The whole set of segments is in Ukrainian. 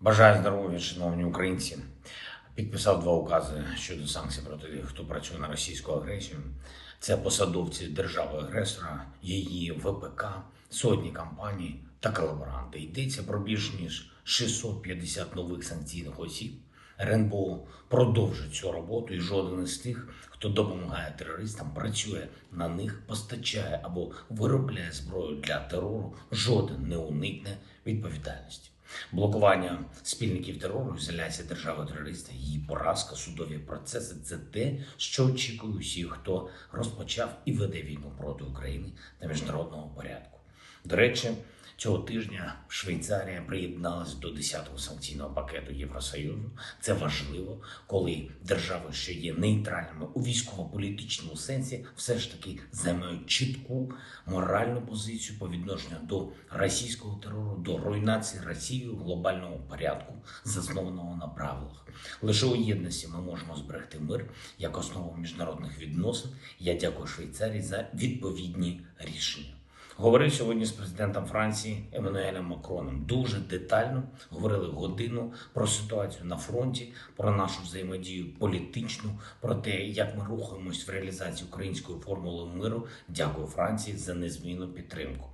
Бажаю здоров'я, шановні українці. Підписав два укази щодо санкцій проти тих, хто працює на російську агресію. Це посадовці держави-агресора, її ВПК, сотні компаній та колаборанти. Йдеться про більш ніж 650 нових санкційних осіб. РНБО продовжить цю роботу, і жоден із тих, хто допомагає терористам, працює на них, постачає або виробляє зброю для терору, жоден не уникне відповідальності. Блокування спільників терору, ізоляція держави-терориста, її поразка, судові процеси це те, що очікує усіх, хто розпочав і веде війну проти України та міжнародного порядку. До речі, цього тижня Швейцарія приєдналась до 10-го санкційного пакету Євросоюзу. Це важливо, коли держави, що є нейтральними у військово-політичному сенсі, все ж таки займають чітку моральну позицію по відношенню до російського терору, до руйнації Росією глобального порядку, заснованого на правилах. Лише у єдності ми можемо зберегти мир як основу міжнародних відносин. Я дякую Швейцарії за відповідні рішення. Говорив сьогодні з президентом Франції Еммануелем Макроном. Дуже детально говорили годину про ситуацію на фронті, про нашу взаємодію політичну, про те, як ми рухаємось в реалізації української формули миру. Дякую Франції за незмінну підтримку.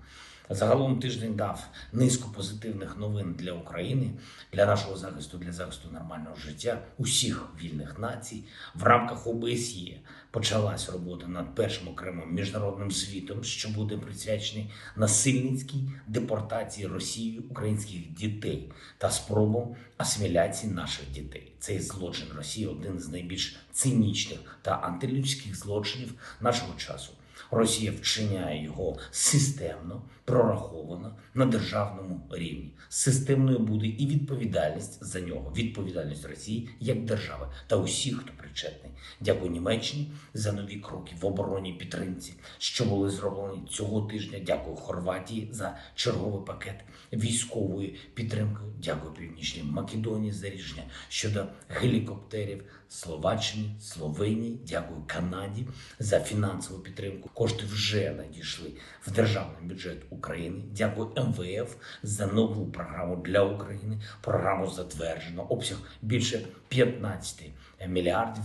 Загалом тиждень дав низку позитивних новин для України, для нашого захисту, для захисту нормального життя усіх вільних націй. В рамках ОБСЄ почалась робота над першим окремим міжнародним світом, що буде присвячений насильницькій депортації Росією українських дітей та спробам асиміляції наших дітей. Цей злочин Росії один з найбільш цинічних та антилюдських злочинів нашого часу. Росія вчиняє його системно, прораховано на державному рівні. Системною буде і відповідальність за нього, відповідальність Росії як держави та усіх, хто причетний. Дякую Німеччині за нові кроки в обороні підтримці, що були зроблені цього тижня. Дякую Хорватії за черговий пакет військової підтримки. Дякую Північній Македонії за рішення щодо гелікоптерів. Словаччині, Словенії, дякую Канаді за фінансову підтримку. Кошти вже надійшли в державний бюджет України. Дякую МВФ за нову програму для України. Програму затверджено. Обсяг більше 15 мільярдів.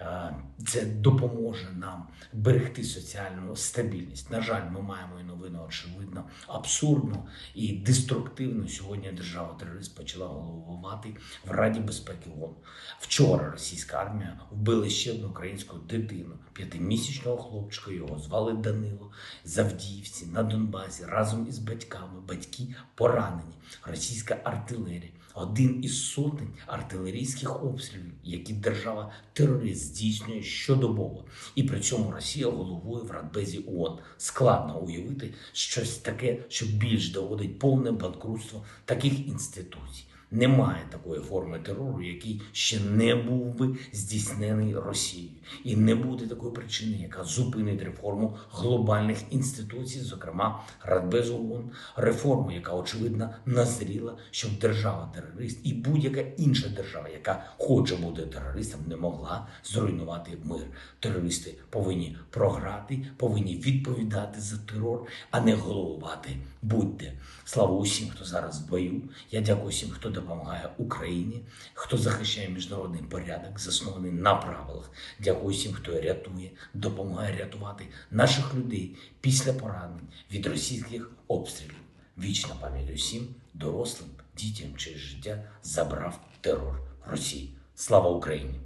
Е, Це допоможе нам берегти соціальну стабільність. На жаль, ми маємо і новину, очевидно, абсурдно і деструктивно. Сьогодні держава терорист почала головувати в Раді безпеки ООН. Вчора російська армія вбила ще одну українську дитину, п'ятимісячного хлопчика. Його звали Данило з Авдіївці на Донбасі разом із батьками. Батьки поранені. Російська артилерія. Один із сотень артилерійських обстрілів, які держава терорист здійснює щодобово, і при цьому Росія головує в Радбезі ООН. Складно уявити щось таке, що більш доводить повне банкрутство таких інституцій. Немає такої форми терору, який ще не був би здійснений Росією, і не буде такої причини, яка зупинить реформу глобальних інституцій, зокрема Радбезу ООН, реформу, яка очевидно назріла, щоб держава-терорист і будь-яка інша держава, яка хоче бути терористом, не могла зруйнувати мир. Терористи повинні програти, повинні відповідати за терор, а не головувати. Будьте слава усім, хто зараз в бою. Я дякую всім, хто допомагає Україні, хто захищає міжнародний порядок, заснований на правилах. Дякую всім, хто рятує, допомагає рятувати наших людей після поранень від російських обстрілів. Вічна пам'ять усім дорослим, дітям, чи життя забрав терор Росії. Слава Україні!